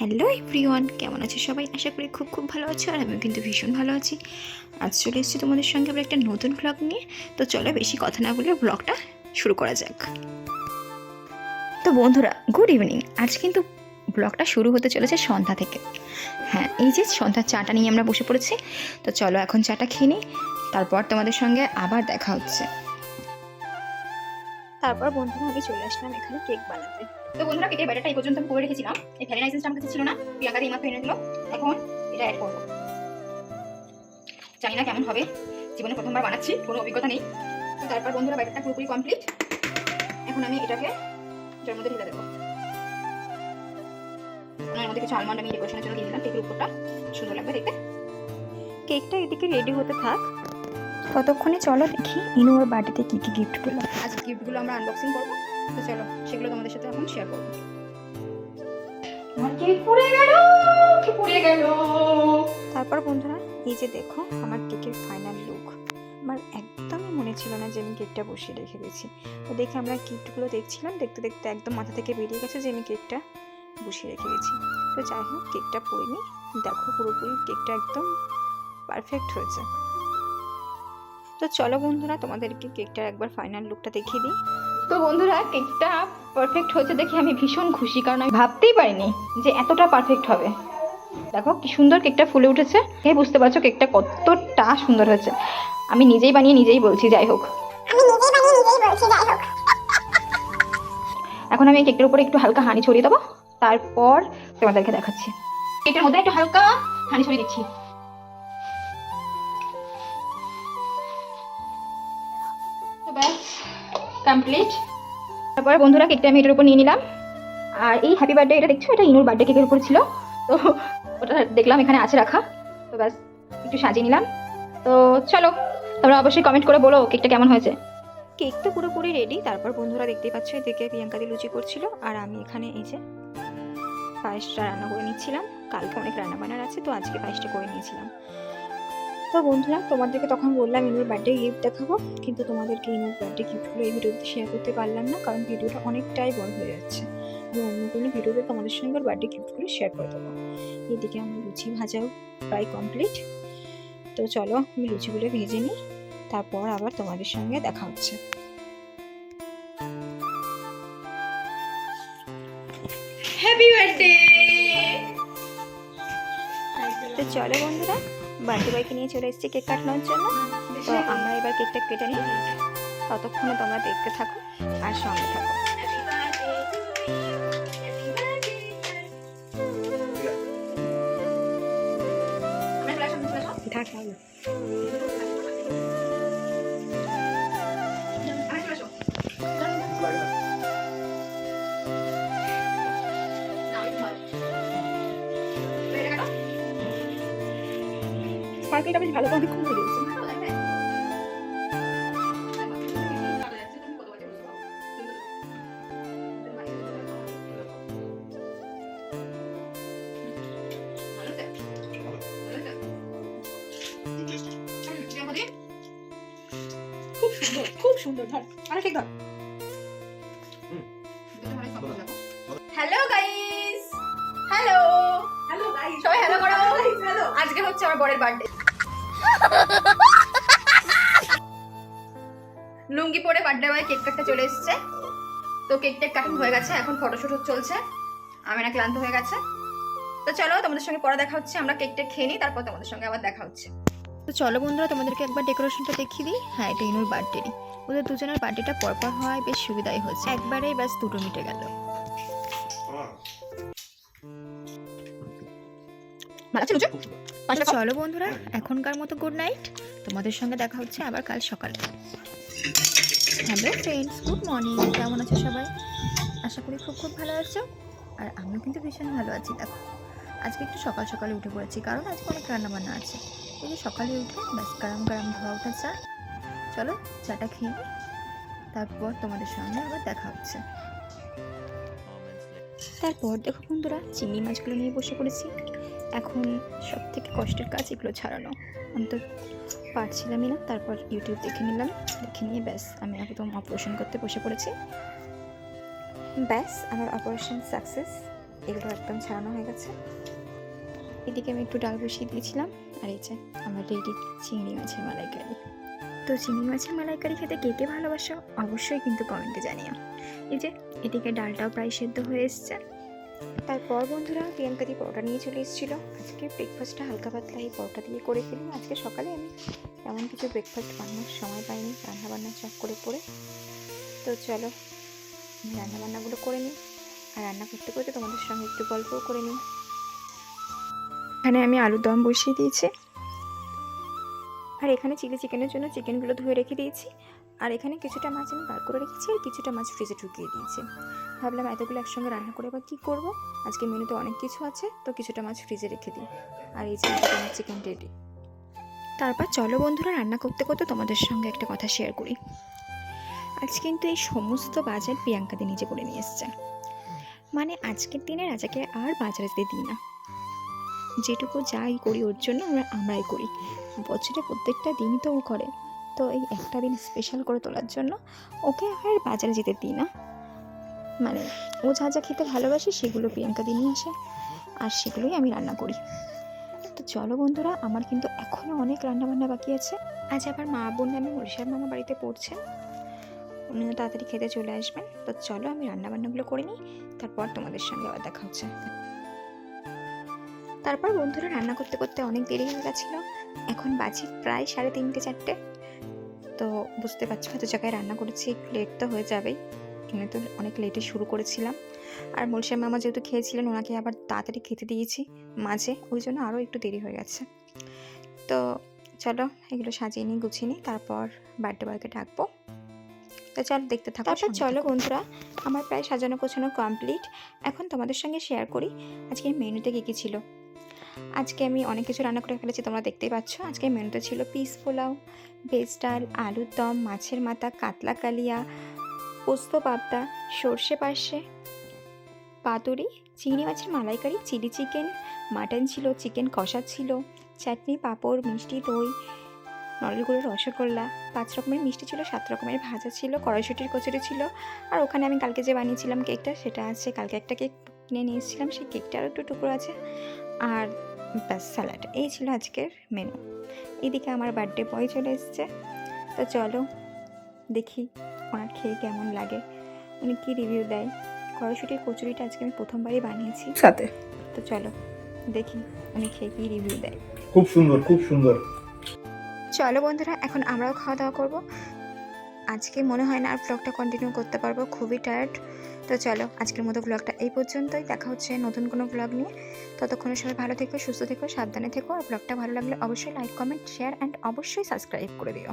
Hello everyone, কেমন আছে সবাই? আশা করি খুব খুব ভালো আছো আর আমিও কিন্তু ভীষণ ভালো আছি। আজ চলে এসেছি তোমাদের সঙ্গে আবার একটা নতুন ব্লগ নিয়ে। তো চলো বেশি কথা না বলে ব্লগটা শুরু করা যাক। তো বন্ধুরা গুড ইভিনিং আজ কিন্তু ব্লগটা শুরু হতে চলেছে সন্ধ্যা থেকে। হ্যাঁ এই যে সন্ধ্যার চাটা নিয়ে আমরা বসে পড়েছি। তো চলো এখন চাটা খেয়ে নিই। তারপর তোমাদের সঙ্গে আবার দেখা হচ্ছে। তারপর বন্ধুরা আমি চলে আসলাম এখানে কেক বানাতে। তো বন্ধুরা কেকের ব্যাটারটা এই পর্যন্ত আমি করে রেখেছিলাম। এই ভ্যানিলা এসেন্সটা আমার কাছে ছিল না প্রিয়াঙ্কা দিয়ে মাত্র এনে দিল। এখন এটা অ্যাড করব। জানি না কেমন হবে। জীবনে প্রথমবার বানাচ্ছি কোনো অভিজ্ঞতা নেই। তো তারপর বন্ধুরা ব্যাটারটা পুরোপুরি কমপ্লিট এখন আমি এটাকে জল মধ্যে ঢেলে দেবো। ওনার মধ্যে কিছু আলমন্ড আমি ডেকোরেশনের জন্য দিয়ে দিলাম কেকের উপরটা। সুন্দর লাগবে দেখতে। কেকটা এদিকে রেডি হতে থাক। ততক্ষণে চলো দেখি ইনু ওর বাড়িতে কী কী গিফট পেল আজ গিফটগুলো আমরা আনবক্সিং করব। তো চলো সেগুলো তোমাদের সাথে এখন শেয়ার করব। আমার কেক পুড়ে গেল? কি পুড়ে গেল? তারপর বন্ধুরা এই যে দেখো আমার কেকের ফাইনাল লুক আমার একদমই মনে ছিল না যে আমি কেকটা বসিয়ে রেখে দিয়েছি। তো দেখে আমরা গিফটগুলো দেখছিলাম দেখতে দেখতে একদম মাথা থেকে বেরিয়ে গেছে যে আমি কেকটা বসিয়ে রেখে গেছি তো যাই হোক কেকটা পড়িনি দেখো পুরোপুরি কেকটা একদম পারফেক্ট হয়েছে। তো চলো বন্ধুরা তোমাদেরকে কেকটার একবার ফাইনাল লুকটা দেখিয়ে দিই। তো বন্ধুরা কেকটা পারফেক্ট হয়েছে দেখে আমি ভীষণ খুশি কারণ আমি ভাবতেই পারিনি যে এতটা পারফেক্ট হবে। দেখো কি সুন্দর কেকটা ফুলে উঠেছে। এই বুঝতে পারছ কেকটা কতটা সুন্দর হয়েছে। আমি নিজেই বানিয়ে নিজেই বলছি যাই হোক। আমি নিজেই বানিয়ে নিজেই বলছি যাই হোক। এখন আমি এই কেকটার উপরে একটু হালকা হানি ছড়িয়ে দেবো। তারপর তোমাদেরকে দেখাচ্ছি। কেকের মধ্যে একটু হালকা হানি ছড়িয়ে দিচ্ছি। কমপ্লিট তারপরে বন্ধুরা কেকটা আমি এটার উপর নিয়ে নিলাম। আর এই হ্যাপি বার্থডে এটা দেখছ? এটা ইনুর বার্থডে কেকের উপর ছিল। তো ওটা দেখলাম এখানে আছে রাখা। তো ব্যাস একটু সাজিয়ে নিলাম। তো চলো তোমরা অবশ্যই কমেন্ট করে বলো কেকটা কেমন হয়েছে। কেক তো পুরোপুরি রেডি তারপর বন্ধুরা দেখতেই পাচ্ছ এদিকে প্রিয়াঙ্কা দি লুচি করছিল। আর আমি এখানে এই যে পায়েসটা রান্না করে নিচ্ছিলাম। কালকে অনেক রান্না বান্নার আছে তো আজকে পায়েসটা করে নিয়েছিলাম। তো বন্ধুরা তোমাদেরকে তখন বললাম ইনুর বার্থডে গিফট দেখাবো কিন্তু তোমাদেরকে ইনুর বার্থডে গিফটগুলো এই ভিডিওতে শেয়ার করতে পারলাম না কারণ ভিডিওটা অনেকটাই বড় হয়ে যাচ্ছে। আমি অন্য কোনো ভিডিওতে তোমাদের সঙ্গে ওর বার্থডে গিফটগুলো শেয়ার করে দেবো। এদিকে আমার লুচি ভাজাও প্রায় কমপ্লিট তো চলো আমি লুচিগুলো ভেজে নিই তারপর আবার তোমাদের সঙ্গে দেখা হচ্ছে। হ্যাপি বার্থডে চলো বন্ধুরা বার্থডে বাইকে নিয়ে চলে এসেছি কেক কাটানোর জন্য। তো আমরা এবার কেকটা কেটে নিই। ততক্ষণে তোমরা দেখতে থাকো আর সঙ্গে থাকো। থাক তাহলে। বেশ ভালো করে খুব সুন্দর খুব সুন্দর ধর আরে ধর। Hello guys hello hello guys সবাই hello করো। হ্যালো আজকে হচ্ছে আমার বরের বার্থডে লুঙ্গি পরে বার্থডে বয় কেক কাটতে চলে এসেছে। তো কেক টেক কাটিং হয়ে গেছে এখন ফটোশুট চলছে। আমি না ক্লান্ত হয়ে গেছে। তো চলো তোমাদের সঙ্গে পরে দেখা হচ্ছে। আমরা কেক টেক খেয়ে নিই তারপর তোমাদের সঙ্গে আবার দেখা হচ্ছে। তো চলো বন্ধুরা তোমাদেরকে একবার ডেকোরেশনটা দেখিয়ে দিই। হ্যাঁ এটা ইনুর বার্থডেরই ওদের দুজনের বার্থডেটা পরপর হওয়ায় বেশ সুবিধাই হয়েছে একবারেই ব্যাস দুটো মিটে গেল। ভালো আছে? তো চলো বন্ধুরা, এখনকার মতো গুড নাইট তোমাদের সঙ্গে দেখা হচ্ছে আবার কাল সকালে। হ্যালো ফ্রেন্ডস গুড মর্নিং কেমন আছো সবাই? আশা করি খুব খুব ভালো আছো। আর আমিও কিন্তু ভীষণ ভালো আছি, দেখো। আজকে একটু সকাল সকালে উঠে পড়েছি, কারণ আজকে অনেক রান্নাবান্না আছে। এই যে সকালে উঠে ব্যাস গরম গরম ধোয়া ওঠা চা। চলো চাটা খেয়ে তারপর তোমাদের সঙ্গে আবার দেখা হচ্ছে। তারপর দেখো বন্ধুরা, চিংড়ি মাছগুলো নিয়ে বসে পড়েছি। এখন সব থেকে কষ্টের কাজ এগুলো ছাড়ানো। আমি তো পারছিলামই না, তারপর ইউটিউব দেখে নিলাম। দেখে নিয়ে ব্যাস, আমি একদম অপারেশন করতে বসে পড়েছি। ব্যাস, আমার অপারেশন সাকসেস এগুলো একদম ছাড়ানো হয়ে গেছে। এদিকে আমি একটু ডাল বসিয়ে দিয়েছিলাম, আর এই যে আমার রেডি চিংড়ি মাছের মালাইকারি। তো চিংড়ি মাছের মালাইকারি খেতে কে কে ভালোবাসো? অবশ্যই কিন্তু কমেন্টে জানিও। এই যে, এদিকে ডালটাও প্রায় সেদ্ধ হয়ে এসছে। তারপর বন্ধুরা প্রিয়াঙ্কা দিয়ে পরোটা নিয়ে চলে এসেছিল। আজকে ব্রেকফাস্টটা হালকা পাতলা এই পরোটা দিয়ে করে ফেলি আজকে সকালে আমি এমন কিছু ব্রেকফাস্ট বানানোর সময় পাইনি রান্না বান্না চাপ করে পড়ে। তো চলো, আমি রান্না বান্নাগুলো করে নিই। আর রান্না করতে করতে তোমাদের সঙ্গে একটু গল্পও করে নিই। এখানে আমি আলুর দম বসিয়ে দিয়েছি। আর এখানে চিলি চিকেনের জন্য চিকেনগুলো ধুয়ে রেখে দিয়েছি। আর এখানে কিছুটা মাছ আমি বার করে রেখেছি আর কিছুটা মাছ ফ্রিজে ঢুকিয়ে দিয়েছি। ভাবলাম এতগুলো একসঙ্গে রান্না করে আবার কী করব? আজকে মেনুতে অনেক কিছু আছে, তো কিছুটা মাছ ফ্রিজে রেখে দিই। আর এই যে চিকেন রেডি তারপর চলো বন্ধুরা, রান্না করতে করতে তোমাদের সঙ্গে একটা কথা শেয়ার করি। আজ কিন্তু এই সমস্ত বাজার প্রিয়াঙ্কাদের নিজে করে নিয়ে এসছে। মানে আজকের দিনে রাজাকে আর বাজারে যেতে দিই না। যেটুকু যাই করি ওর জন্য আমরা আমরাই করি। বছরে প্রত্যেকটা দিনই তো ও করে। তো এই একটা দিন স্পেশাল করে তোলার জন্য ওকে আর বাজারে যেতে দিই না। মানে ও যা যা খেতে ভালোবাসে সেগুলো প্রিয়াঙ্কা দিয়ে নিয়ে আসে আর সেগুলোই আমি রান্না করি। তো চলো বন্ধুরা, আমার কিন্তু এখনও অনেক রান্না বান্না বাকি আছে। আজ আবার মা বোন আমি মরিষার মামা বাড়িতে পড়ছেন উনিও তাড়াতাড়ি খেতে চলে আসবেন। তো চলো আমি রান্না বান্নাগুলো করে নিই, তারপর তোমাদের সঙ্গে আবার দেখা হচ্ছে। তারপর বন্ধুরা, রান্না করতে করতে অনেক দেরি হয়ে গেছিল। এখন বাজি প্রায় সাড়ে তিনটে চারটে। তো বুঝতে পারছ এত জায়গায় রান্না করেছি লেট তো হয়ে যাবেই। এমনি তো অনেক লেটে শুরু করেছিলাম। আর মলসিয়া মামা যেহেতু খেয়েছিলেন ওনাকে আবার তাড়াতাড়ি খেতে দিয়েছি মাঝে ওই জন্য আরও একটু দেরি হয়ে গেছে। তো চলো এগুলো সাজিয়ে নিই গুছিয়ে নিই তারপর বার্থডে বয়কে ডাকবো। তো চলো দেখতে থাকো তারপর চলো বন্ধুরা আমার প্রায় সাজানো গোছানো কমপ্লিট এখন তোমাদের সঙ্গে শেয়ার করি আজকে মেনুতে কী কী ছিল? আজকে আমি অনেক কিছু রান্না করে ফেলেছি, তোমরা দেখতেই পাচ্ছ। আজকে মেনুতে ছিল পিস পোলাও, ভেজ ডাল, আলুর দম, মাছের মাথা, কাতলা কালিয়া, পোস্ত পাবদা, সর্ষে পার্শে, পাতুরি, চিংড়ি মাছের মালাইকারি, চিলি চিকেন, মাটন ছিল, চিকেন কষা ছিল, চাটনি, পাঁপড়, মিষ্টি, দই নলেলগুড়ের রসগোল্লা, পাঁচ রকমের মিষ্টি ছিল, সাত রকমের ভাজা ছিল, কড়াইশুটির কচুরি ছিল, আর ওখানে আমি কালকে যে বানিয়েছিলাম কেকটা, সেটা আছে, কালকে একটা কেক কিনে নিয়ে এসেছিলাম সেই কেকটারও একটু টুকরো আছে। আর ব্যাস স্যালাড। এই ছিল আজকের মেনু এদিকে আমার বার্থডে বয় চলে এসছে। তো চলো দেখি ওনার খেয়ে কেমন লাগে। উনি কী রিভিউ দেয়? কড়াইশুটির কচুরিটা আজকে আমি প্রথমবারই বানিয়েছি। সাথে? তো চলো দেখি উনি খেয়ে কী রিভিউ দেয়। খুব সুন্দর খুব সুন্দর। চলো বন্ধুরা এখন আমরাও খাওয়া দাওয়া করব। আজকে মনে হয় না আর ব্লগটা কন্টিনিউ করতে পারব খুবই টায়ার্ড তো চলো, আজকের মতো ব্লগটা এই পর্যন্তই। দেখা হচ্ছে নতুন কোনো ব্লগ নিয়ে। ততক্ষণে সবাই ভালো থেকো, সুস্থ থেকো, সাবধানে থেকো। আর ব্লগটা ভালো লাগলে অবশ্যই লাইক কমেন্ট শেয়ার অ্যান্ড অবশ্যই সাবস্ক্রাইব করে দিও।